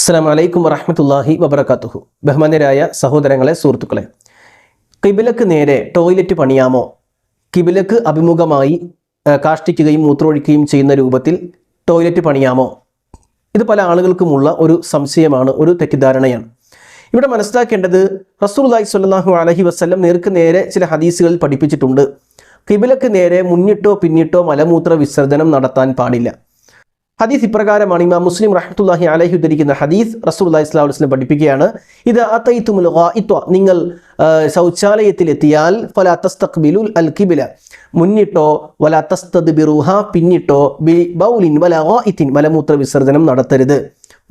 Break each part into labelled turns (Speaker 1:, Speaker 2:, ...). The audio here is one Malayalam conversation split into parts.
Speaker 1: അസ്സാം വലൈക്കും വറഹമത്തല്ലാഹി വബർക്കാത്തുഹു ബഹുമാനരായ സഹോദരങ്ങളെ സുഹൃത്തുക്കളെ കിബിലക്ക് നേരെ ടോയ്ലറ്റ് പണിയാമോ? കിബിലക്ക് അഭിമുഖമായി കാഷ്ടിക്കുകയും മൂത്രമൊഴിക്കുകയും ചെയ്യുന്ന രൂപത്തിൽ ടോയ്ലറ്റ് പണിയാമോ? ഇത് പല ആളുകൾക്കുമുള്ള ഒരു സംശയമാണ് ഒരു തെറ്റിദ്ധാരണയാണ്. ഇവിടെ മനസ്സിലാക്കേണ്ടത് റസൂലുള്ളാഹി സ്വല്ലല്ലാഹു അലഹി വസല്ലം നേർക്ക് നേരെ ചില ഹദീസുകളിൽ പഠിപ്പിച്ചിട്ടുണ്ട്. കിബിലക്ക് നേരെ മുന്നിട്ടോ പിന്നിട്ടോ മലമൂത്ര വിസർജനം നടത്താൻ പാടില്ല. ഹദീസ് ഇപ്രകാരമാണ് ഇമാം മുസ്ലിം റഹ്മത്തുല്ലാഹി അലഹി ഉദ്ധരിക്കുന്ന ഹദീസ് സ്വല്ലല്ലാഹു അലൈഹി വസല്ലം പഠിപ്പിക്കുകയാണ്. ഇത് അതൈത്തുമുൽ ഇത്വ നിങ്ങൾ ശൗചാലയത്തിലെത്തിയാൽ ഫല തസ്തഖ്ബിലുൽ അൽ കിബില മുന്നിട്ടോ വല തസ്തദ് ബിറുഹ പിന്നിട്ടോ ബി ബൗലിൻ വല ഇത്തിൻ മലമൂത്ര വിസർജനം നടത്തരുത്.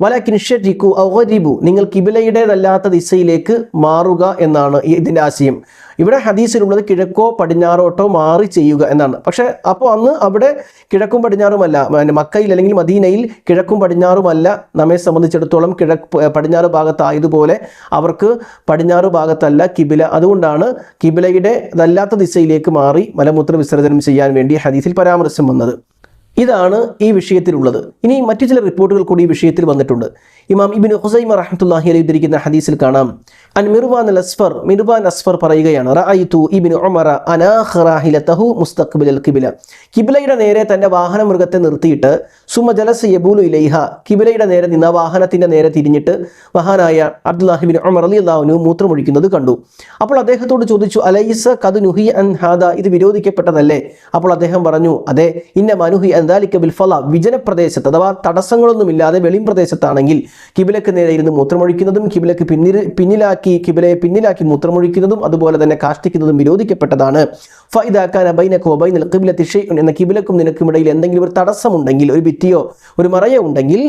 Speaker 1: വലാക്കിൻ ഷരിക്കു ഔഗരിബു നിങ്ങൾ കിബിലയുടേതല്ലാത്ത ദിശയിലേക്ക് മാറുക എന്നാണ് ഇതിന്റെ ആശയം. ഇവിടെ ഹദീസിലുള്ളത് കിഴക്കോ പടിഞ്ഞാറോട്ടോ മാറി ചെയ്യുക എന്നാണ്. പക്ഷേ അപ്പോൾ അന്ന് അവിടെ കിഴക്കും പടിഞ്ഞാറുമല്ല മക്കയിൽ അല്ലെങ്കിൽ മദീനയിൽ കിഴക്കും പടിഞ്ഞാറുമല്ല. നമ്മെ സംബന്ധിച്ചിടത്തോളം കിഴക്ക് പടിഞ്ഞാറ് ഭാഗത്തായതുപോലെ അവർക്ക് പടിഞ്ഞാറ് ഭാഗത്തല്ല കിബില. അതുകൊണ്ടാണ് കിബിലയുടെ അതല്ലാത്ത ദിശയിലേക്ക് മാറി മലമൂത്ര വിസർജനം ചെയ്യാൻ വേണ്ടി ഹദീസിൽ പരാമർശം വന്നത്. ഇതാണ് ഈ വിഷയത്തിലുള്ളത്. ഇനി മറ്റു ചില റിപ്പോർട്ടുകൾ കൂടി ഈ വിഷയത്തിൽ വന്നിട്ടുണ്ട്. ഇമാം ഇബിൻ ഹുസൈമ റഹ്മത്തുള്ളാഹി അലൈഹി ഉദ്ധരിക്കുന്ന ഹദീസിൽ കാണാം. അൻ മിർവാൻ അൽ അസ്ഫർ മിർവാൻ അസ്ഫർ പറയുകയാണ് റഅയ്തു ഇബ്നു ഉമറ അനാഖറാഹിലതഹു മുസ്തഖ്ബിലൽ ഖിബ്ല ഖിബലയുടെ നേരെ തന്റെ വാഹന മൃഗത്തെ നിർത്തിയിട്ട് സുമ ജലസ യബൂലു ഇലൈഹ. ഖിബലയുടെ നേരെ നിന്ന വാഹനത്തിന്റെ നേരെ തിരിഞ്ഞിട്ട് മഹാനായ അബ്ദുല്ലാഹിബിൻ ഉമർ റളിയല്ലാഹു മൂത്രമൊഴിക്കുന്നത് കണ്ടു. അപ്പോൾ അദ്ദേഹത്തോട് ചോദിച്ചു അലൈസ കത് നുഹി അൻ ഹാദ? ഇത് വിരോധിക്കപ്പെട്ടതല്ലേ? അപ്പോൾ അദ്ദേഹം പറഞ്ഞു അതെ ഇന്ന മനുഹി അന്താലിക്ക ബിൽഫല വിജനപ്രദേശത്ത് അഥവാ തടസ്സങ്ങളൊന്നുമില്ലാതെ വെളിം പ്രദേശത്താണെങ്കിൽ കിബിലക്ക് നേരെ ഇരുന്ന് മൂത്രമൊഴിക്കുന്നതും കിബിലക്ക് പിന്നിൽ പിന്നിലാക്കി കിബിലയെ പിന്നിലാക്കി മൂത്രമൊഴിക്കുന്നതും അതുപോലെ തന്നെ കാഷ്ടിക്കുന്നതും വിരോധിക്കപ്പെട്ടതാണ്. ഫൈദാക്കാൻ അബൈനക്കോ ബൈനൽ കിബിലത്തി ഷെയ്ഉൻ എന്ന കിബിലക്കും നിനക്കും ഇടയിൽ എന്തെങ്കിലും ഒരു തടസ്സമുണ്ടെങ്കിൽ ഒരു ഭിത്തിയോ ഒരു മറയോ ഉണ്ടെങ്കിൽ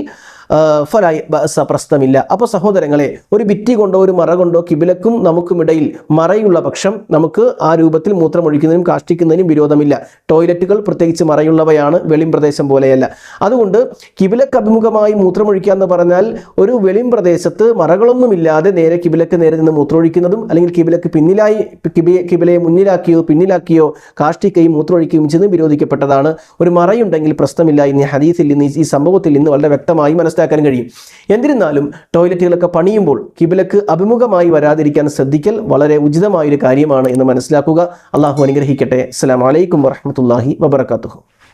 Speaker 1: ഫലായി ബസ പ്രശ്നമില്ല അപ്പോൾ സഹോദരങ്ങളെ ഒരു ഭിത്തി കൊണ്ടോ ഒരു മറ കൊണ്ടോ കിബിലക്കും നമുക്കുമിടയിൽ മറയുള്ള പക്ഷം നമുക്ക് ആ രൂപത്തിൽ മൂത്രമൊഴിക്കുന്നതിനും കാഷ്ടിക്കുന്നതിനും വിരോധമില്ല. ടോയ്ലറ്റുകൾ പ്രത്യേകിച്ച് മറയുള്ളവയാണ് വെളിം പ്രദേശം പോലെയല്ല. അതുകൊണ്ട് കിബിലക്ക് അഭിമുഖമായി മൂത്രമൊഴിക്കുക എന്ന് പറഞ്ഞാൽ ഒരു വെളിം പ്രദേശത്ത് മറകളൊന്നുമില്ലാതെ നേരെ കിബിലക്ക് നേരെ നിന്ന് മൂത്രമൊഴിക്കുന്നതും അല്ലെങ്കിൽ കിബിലക്ക് പിന്നിലായി കിബിയെ കിബിലയെ മുന്നിലാക്കിയോ പിന്നിലാക്കിയോ കാഷ്ടിക്കുകയും മൂത്രമൊഴിക്കുകയും ചെയ്ത് വിരോധിക്കപ്പെട്ടതാണ്. ഒരു മറയുണ്ടെങ്കിൽ പ്രശ്നമില്ല ഇനി ഹദീസിൽ നിന്ന് ഈ സംഭവത്തിൽ നിന്ന് വളരെ വ്യക്തമായി മനസ്സിലാക്കാൻ കഴിയും. എന്നിരുന്നാലും ടോയ്ലറ്റുകളൊക്കെ പണിയുമ്പോൾ കിബിലക്ക് അഭിമുഖമായി വരാതിരിക്കാൻ ശ്രദ്ധിക്കൽ വളരെ ഉചിതമായൊരു കാര്യമാണ് എന്ന് മനസ്സിലാക്കുക. അള്ളാഹു അനുഗ്രഹിക്കട്ടെ. അസ്സലാമു അലൈക്കും വറഹ്മത്തുള്ളാഹി വബറകാതുഹു.